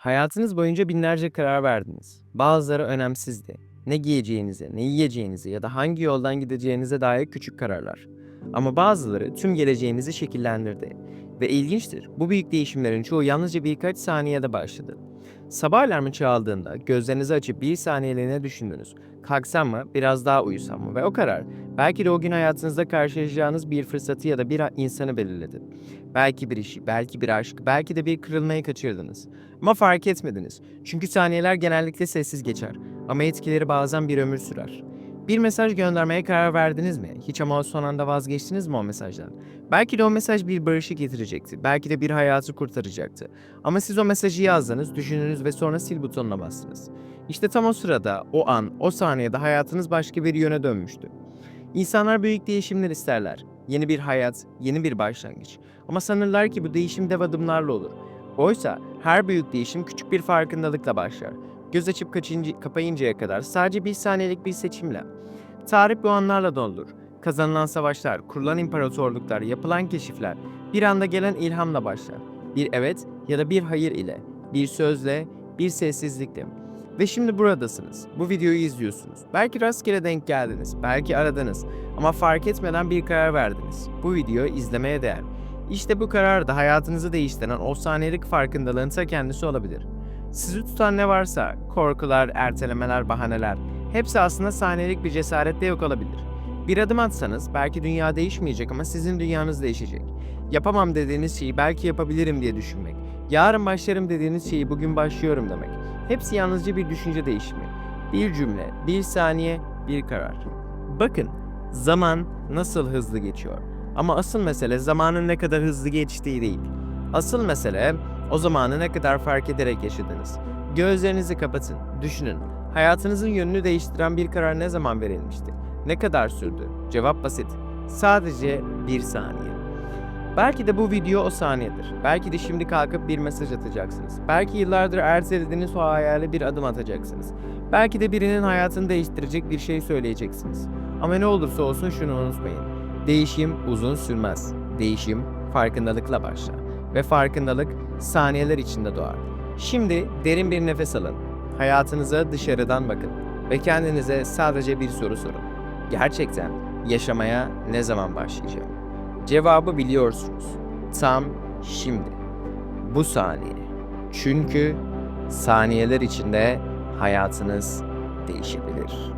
Hayatınız boyunca binlerce karar verdiniz. Bazıları önemsizdi. Ne giyeceğinize, ne yiyeceğinize ya da hangi yoldan gideceğinize dair küçük kararlar. Ama bazıları tüm geleceğinizi şekillendirdi. Ve ilginçtir, bu büyük değişimlerin çoğu yalnızca birkaç saniyede başladı. Sabah alarmı çaldığında gözlerinizi açıp bir saniyeliğine düşündünüz. Kalksam mı, biraz daha uyusam mı? Ve o karar, belki de o gün hayatınızda karşılaşacağınız bir fırsatı ya da bir insanı belirledi. Belki bir işi, belki bir aşk, belki de bir kırılmayı kaçırdınız. Ama fark etmediniz. Çünkü saniyeler genellikle sessiz geçer. Ama etkileri bazen bir ömür sürer. Bir mesaj göndermeye karar verdiniz mi? Hiç ama son anda vazgeçtiniz mi o mesajdan? Belki de o mesaj bir barışı getirecekti. Belki de bir hayatı kurtaracaktı. Ama siz o mesajı yazdınız, düşündünüz ve sonra sil butonuna bastınız. İşte tam o sırada, o an, o saniyede hayatınız başka bir yöne dönmüştü. İnsanlar büyük değişimler isterler. Yeni bir hayat, yeni bir başlangıç. Ama sanırlar ki bu değişim dev adımlarla olur. Oysa her büyük değişim küçük bir farkındalıkla başlar. Göz açıp kaçıncı, kapayıncaya kadar sadece bir saniyelik bir seçimle. Tarih bu anlarla doldur. Kazanılan savaşlar, kurulan imparatorluklar, yapılan keşifler bir anda gelen ilhamla başlar. Bir evet ya da bir hayır ile, bir sözle, bir sessizlikle. Ve şimdi buradasınız. Bu videoyu izliyorsunuz. Belki rastgele denk geldiniz, belki aradınız ama fark etmeden bir karar verdiniz. Bu videoyu izlemeye değer. İşte bu karar da hayatınızı değiştiren o saniyelik farkındalığın ta kendisi olabilir. Sizi tutan ne varsa, korkular, ertelemeler, bahaneler, hepsi aslında saniyelik bir cesaretle yok olabilir. Bir adım atsanız belki dünya değişmeyecek ama sizin dünyanız değişecek. Yapamam dediğiniz şeyi belki yapabilirim diye düşünmek. Yarın başlarım dediğiniz şeyi bugün başlıyorum demek. Hepsi yalnızca bir düşünce değişimi. Bir cümle, bir saniye, bir karar. Bakın, zaman nasıl hızlı geçiyor. Ama asıl mesele zamanın ne kadar hızlı geçtiği değil. Asıl mesele o zamanı ne kadar fark ederek yaşadınız. Gözlerinizi kapatın, düşünün. Hayatınızın yönünü değiştiren bir karar ne zaman verilmişti? Ne kadar sürdü? Cevap basit. Sadece bir saniye. Belki de bu video o saniyedir. Belki de şimdi kalkıp bir mesaj atacaksınız. Belki yıllardır ertelediğiniz o hayale bir adım atacaksınız. Belki de birinin hayatını değiştirecek bir şey söyleyeceksiniz. Ama ne olursa olsun şunu unutmayın. Değişim uzun sürmez. Değişim farkındalıkla başlar. Ve farkındalık saniyeler içinde doğar. Şimdi derin bir nefes alın. Hayatınıza dışarıdan bakın. Ve kendinize sadece bir soru sorun. Gerçekten yaşamaya ne zaman başlayacağım? Cevabı biliyorsunuz. Tam şimdi. Bu saniye. Çünkü saniyeler içinde hayatınız değişebilir.